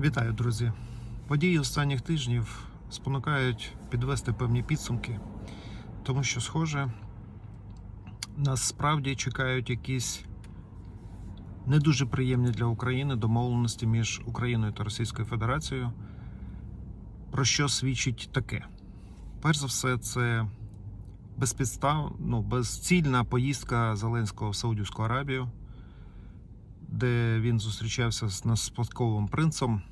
Вітаю, друзі! Події останніх тижнів спонукають підвести певні підсумки, тому що, схоже, нас справді чекають якісь не дуже приємні для України домовленості між Україною та Російською Федерацією. Про що свідчить таке? Перш за все, це безпідстав, ну, безцільна поїздка Зеленського в Саудівську Аравію, де він зустрічався з спадковим принцем.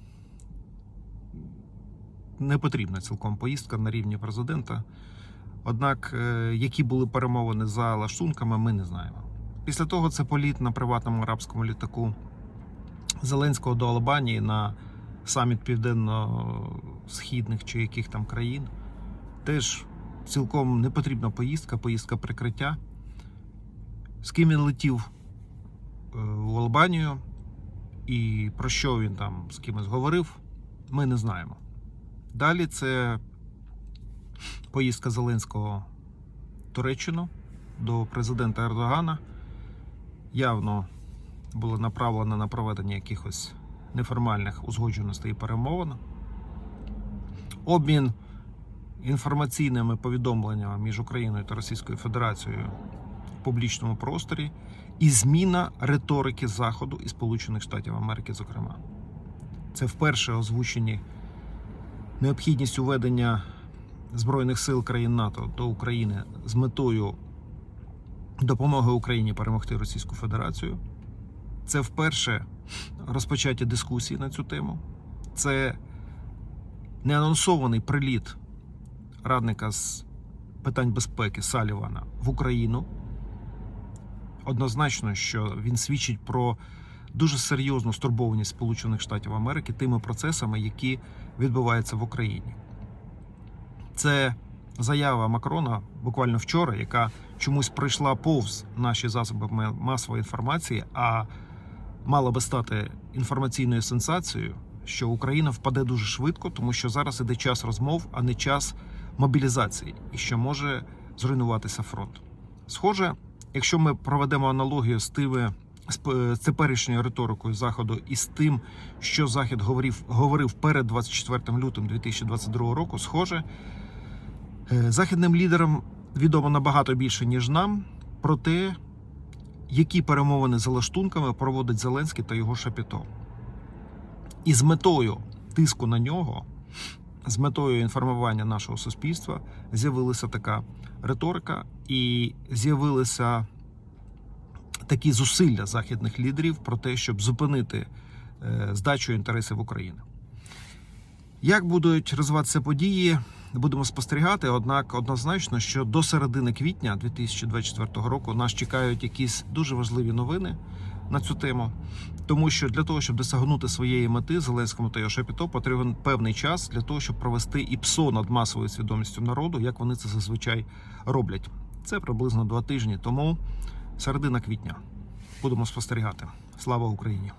Не потрібна цілком поїздка на рівні президента. Однак, е, які були перемовини за лаштунками, ми не знаємо. Після того це політ на приватному арабському літаку Зеленського до Албанії на саміт південно-східних чи яких там країн. Теж цілком не потрібна поїздка, поїздка прикриття. З ким він летів в Албанію і про що він там з кимось говорив, ми не знаємо. Далі це поїздка Зеленського в Туреччину до президента Ердогана. Явно була направлена на проведення якихось неформальних узгодженостей і перемовин. Обмін інформаційними повідомленнями між Україною та Російською Федерацією публічному просторі і зміна риторики Заходу і Сполучених Штатів Америки, зокрема. Це вперше озвучені необхідність уведення Збройних сил країн НАТО до України з метою допомоги Україні перемогти Російську Федерацію. Це вперше розпочаті дискусії на цю тему. Це неанонсований приліт радника з питань безпеки Салівана в Україну. Однозначно, що він свідчить про дуже серйозну стурбованість Сполучених Штатів Америки тими процесами, які відбуваються в Україні. Це заява Макрона буквально вчора, яка чомусь прийшла повз наші засоби масової інформації, а мала би стати інформаційною сенсацією, що Україна впаде дуже швидко, тому що зараз іде час розмов, а не час мобілізації, і що може зруйнуватися фронт. Схоже, якщо ми проведемо аналогію з тими з теперішньою риторикою заходу і з тим, що захід говорив говорив перед 24 лютим 2022 року, схоже, е, західним лідерам відомо набагато більше ніж нам про те, які перемовини за лаштунками проводить Зеленський та його шапіто. І з метою тиску на нього, з метою інформування нашого суспільства, з'явилася така риторика і з'явилися такі зусилля західних лідерів про те, щоб зупинити е, здачу інтересів України. Як будуть розвиватися події, будемо спостерігати. Однак однозначно, що до середини квітня 2024 року нас чекають якісь дуже важливі новини на цю тему. Тому що для того, щоб досягнути своєї мети Зеленському та Йошепіто, потрібен певний час для того, щоб провести і ПСО над масовою свідомістю народу, як вони це зазвичай роблять. Це приблизно два тижні. Тому середина квітня будемо спостерігати. Слава Україні!